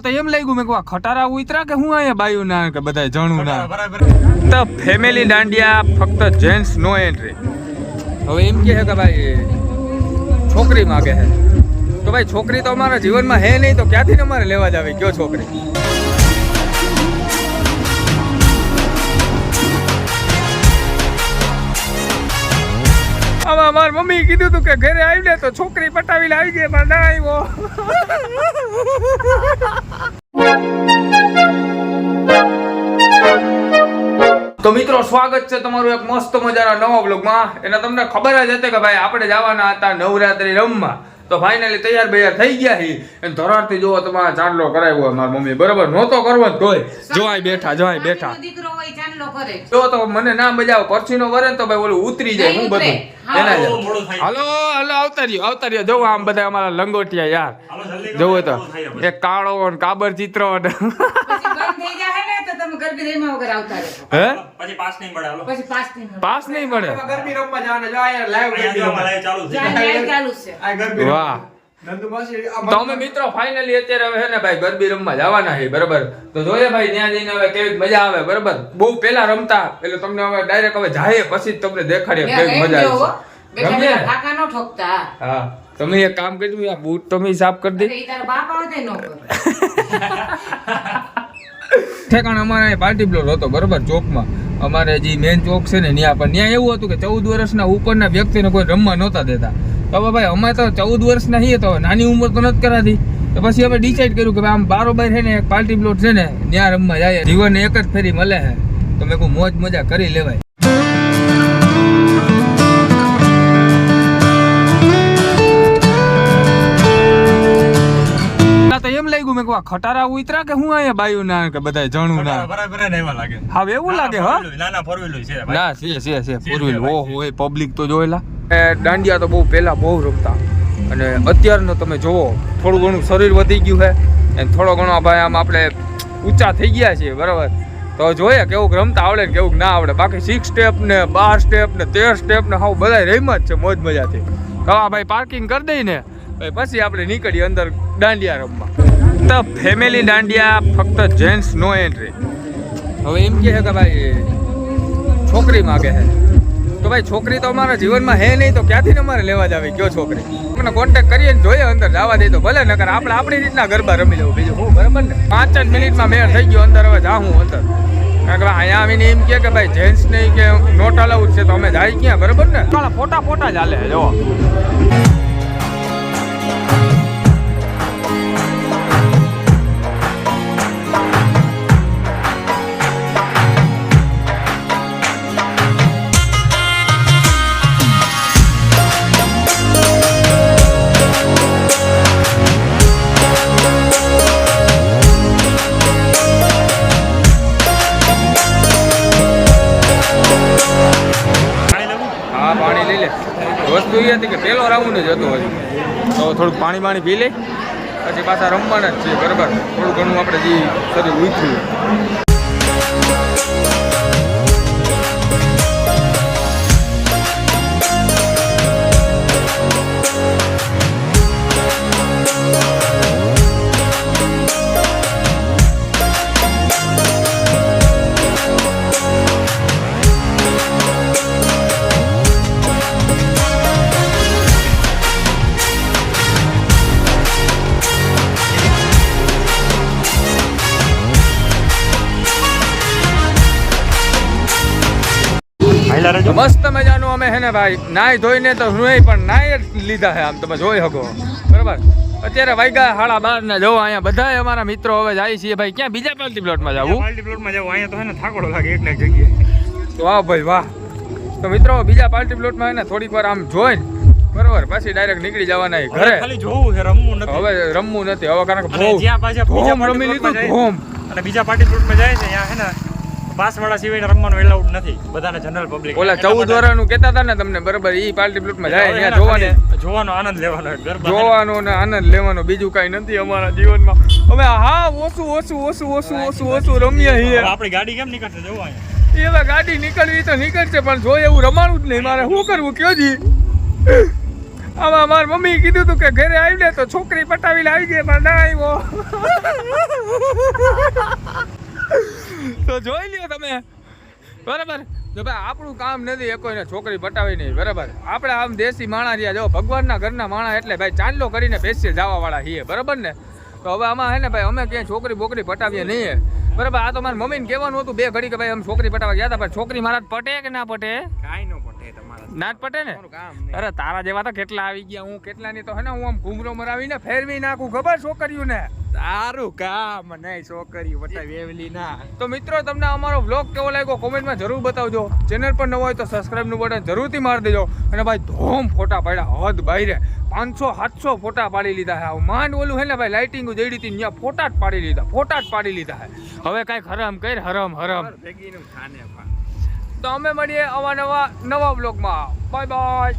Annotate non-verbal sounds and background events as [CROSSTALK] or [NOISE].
ના તો એમ લાગ્યું મેં કહું ખટારા ઉતરા કે હું અહીંયા બાયું ના કે બધા જણું ના? તો ફેમિલી દાંડિયા ફક્ત જેન્ટ્સ નો એન્ટ્રી હવે એમ કહે કે ભાઈ છોકરી માગે છે. તો ભાઈ છોકરી તો અમારા જીવનમાં હે નહીં તો ક્યાંથી અમારે લેવા જ આવે? કયો છોકરી. હવે મારી મમ્મી કીધું તું કે ઘરે આવીને તો છોકરી પટાવીને આવી જાય, પણ ના આવ્યો તો મિત્રો, સ્વાગત છે તમારું એક મસ્ત મજાના નવા બ્લોગમાં એને તમને ખબર જ હતી કે ભાઈ, આપણે જવાના હતા નવરાત્રી રમવા. તો ફાઇનલી તૈયાર બૈયાર થઈ ગયા હી. અને ધરારથી જોવો તમારા ચાંદલો કરાવ્યો મારા મારી મમ્મી બરાબર નહોતો કરવો ને તોય. જોવાય બેઠા જોવાય બેઠા. દીકરો હોય ચાંદલો કરે. જો તો મને ના મજા આવે પરસીનો વરે તો ભાઈ ઓલું ઉતરી જાય હું બધું. હલો હલો એના. હાલો હાલો આવતા રહ્યો આવતા રહ્યો. જોવો આમ બધા અમારા લંગોટિયા યાર. જોવો તો. એક કાળો કાબર ચિત્ર રેમાં વગર આવતા રહેશો હે? પછી પાસ નહીં મળે પછી પાસ નહીં મળે. પાસ નહીં મળે. ગરબી રમવા જવાના જો અહીંયા live અહીંયા ગરબી જો ચાલુ છે. જ્યાં ચાલુ છે. આ ગરબી વાહ. નંદુ માસી, આ તો અમે મિત્રો ફાઇનલી અત્યારે હવે ને ભાઈ ગરબી રમવા જવાના છે બરાબર? તો જોઈએ ભાઈ ત્યાં જઈને હવે કેવી મજા આવે બરાબર? બહુ પેલા રમતા એટલે તમને હવે ડાયરેક્ટ હવે જાય પછી તમને દેખાડીએ ત્યાં કેવી મજા. આવે હા. તમે એક કામ કરજો આ બૂટ તમે સાફ કરી દે તારા બાપ આવે તોય નો કરે. [LAUGHS] ઠેકાણ અમારે અહીંયા પાર્ટી પ્લોટ હતો, બરોબર, ચોકમાં. અમારે જે મેન ચોક છે ને, ત્યાં પણ. ત્યાં એવું હતું કે ચૌદ વર્ષના ઉપરના વ્યક્તિને કોઈ રમવા નહોતા દેતા. તો ભાઈ, અમે તો ચૌદ વર્ષના છીએ, તો નાની ઉંમર તો નથી કરાતી. તો પછી અમે ડિસાઈડ કર્યું કે આમ બારોબાર છે ને, એક પાર્ટી પ્લોટ છે ને, ત્યાં રમવા જાય. જીવન એક જ ફેરી મળે છે. તો મેં કહું, મોજ મજા કરી લેવાય. ના તો એમ લાગ્યું મેં કહું ખટારા ઉતરા કે હું અહીંયા બાયુ ના કે બધા જણું ના? બરાબર ને એવા લાગે. હવે એવું લાગે હા? ના ફોર વ્હીલર છે ના છે છે છે ફોર વ્હીલ. ઓહો એ પબ્લિક તો જોયેલા. એ દાંડિયા તો બહુ પહેલા બહુ રમતા. અને અત્યારનો તમે જોવો થોડું ઘણું શરીર વધી ગયું છે. અને થોડો ઘણો ભાઈ આમ આપણે ઊંચા થઈ ગયા છીએ બરાબર. તો જોઈએ કેવું રમતા આવડે ને કેવું ના આવડે. બાકી સિક્સ સ્ટેપ ને બાર સ્ટેપ ને તેર સ્ટેપ ને હાવ બધા રહીમ જ છે મોજ મજાથી. તો ભાઈ પાર્કિંગ કરી દઈ ને પછી આપણે નીકળીએ અંદર દાંડિયા રમવા. તો ફેમિલી દાંડિયા, ફક્ત જેન્ટ્સ નો એન્ટ્રી હવે એમ કહે કે ભાઈ, છોકરી માગે છે. તો ભાઈ, છોકરી તો અમારા જીવનમાં હે નહીં, તો ક્યાંથી અમારે લેવા જ આવી કયો છોકરી? મને કોન્ટેક્ટ કરીએ ને જોઈએ અંદર, જવા દે તો ભલે, નકર આપણે આપણી રીતના ગરબા રમી લેવું બીજું હું બરાબર ને? પાંચ જ મિનિટમાં મેળ થઈ ગયો અંદર, હવે જાઉં અંદર. કારણ કે અહીંયા આવીને એમ કહે કે ભાઈ જેન્ટ્સ નહીં કે નોટ અલાઉડ છે, તો અમે જાય ક્યાં, બરાબર ને? ફોટા ફોટા જ હાલે જો લેવું? પાણી લઈ લે. વસ્તુ એ હતી કે પેલો રાઉન્ડ જ હતો હજી. તો થોડુંક પાણી પાણી પી લે પછી પાછા રમવાના જ છે બરાબર? થોડું ઘણું આપણે જે શરીર ઉઠ્યું હાલ્યા જો મસ્ત મજાનું અમે હે ને ભાઈ નાઈ ધોઈને તો હું પણ નાઈ લીધા છે આમ તમે જોઈ શકો. બરાબર? અત્યારે વાગ્યા હાડા બાર ને જો અહીંયા બધા અમારા મિત્રો હવે જાય છીએ. ભાઈ ક્યાં? બીજા પાર્ટી પ્લોટમાં જવું પાર્ટી પ્લોટમાં જાવ અહીંયા તો હે ને થાકોડો લાગે એક ને એક જગ્યાએ. વાહ ભાઈ વાહ. તો મિત્રો બીજા પાલ્ટી પ્લોટમાં હે ને થોડીક વાર આમ જોઈને બરોબર પછી ડાયરેક્ટ નીકળી જવાના ઘરે. ખાલી જોવું છે રમવું નથી. હવે રમવું નથી. હવે કારણ કે બહુ જ્યાં પાછા બીજા રમી લીધું ભોમ અને બીજા પાર્ટી પ્લોટમાં જાય છે ત્યાં હે ને પાસવાળા સિવાય રમવાનું એલાઉડ નથી. બધાને જનરલ પબ્લિક ઓલા ચૌદ વાળાનું કહેતા હતા ને તમને બરાબર? ઈ પાર્ટી પ્લોટમાં જાય ત્યાં જોવાની. જોવાનો આનંદ લેવાનો જોવાનો ને આનંદ લેવાનો બીજું કઈ નથી અમારા જીવનમાં. અમે હા ઓછું ઓછું ઓછું ઓછું ઓછું ઓછું રમીએ છીએ. આપણી ગાડી કેમ નીકળશે? જોવા એવા ગાડી નીકળવી તો નીકળશે પણ જો એવું રમાડવું જ નહીં. મારે શું કરવું? કયો જી? આમાં મારી મમ્મી કીધું તું કે ઘરે આવીને તો છોકરી પટાવી આવી જાય પણ ના આવ્યો તો જોઈ લ્યો તમે. બરાબર? જો ભાઈ આપણું કામ નથી એકોઈને કોઈને છોકરી પટાવી નહીં. બરાબર? આપણે આમ દેશી માણા રહ્યા. જો ભગવાનના ઘરના માણા એટલે ભાઈ ચાંદલો કરીને બેસીએ જવાવાળા છીએ. બરાબર ને? તો હવે આમાં હે ને ભાઈ અમે ક્યાંય છોકરી બોકરી પટાવીએ નહીં. બરાબર? આ તો મારી મમ્મીને કહેવાનું હતું બે ઘડી કે ભાઈ અમે છોકરી પટાવા ગયા હતા પણ છોકરી મારા પટે કે ના પટે? કાંઈ ન પટે તમારા ના જ પટે ને. અરે તારા જેવા તો કેટલા આવી ગયા. હું કેટલા ની તો હે ને હું આમ ઘૂમરો મરાવીને ફેરવી નાખું. ખબર છોકરીઓને? તારું કામ નહીં છોકરી પટાવી વેવલી ના. તો મિત્રો તમને અમારો વ્લોગ કેવો લાગ્યો કોમેન્ટમાં જરૂર બતાવજો. ચેનલ પર નવો હોય તો સબસ્ક્રાઈબનું બટન જરૂરથી મારી દેજો. અને ભાઈ ધોમ ફોટા પાડ્યા હદ બાઈરે પાંચસો સાતસો ફોટા પાડી લીધા હે. માંડ ઓલું હે ને ભાઈ લાઇટિંગ જઈ હતી ત્યાં ફોટા જ પાડી લીધા ફોટા જ પાડી લીધા હે. હવે કાંઈક હરમ કર હરમ હરમ. તો અમે મળીએ અવા નવા નવા બ્લોગમાં બાય બાય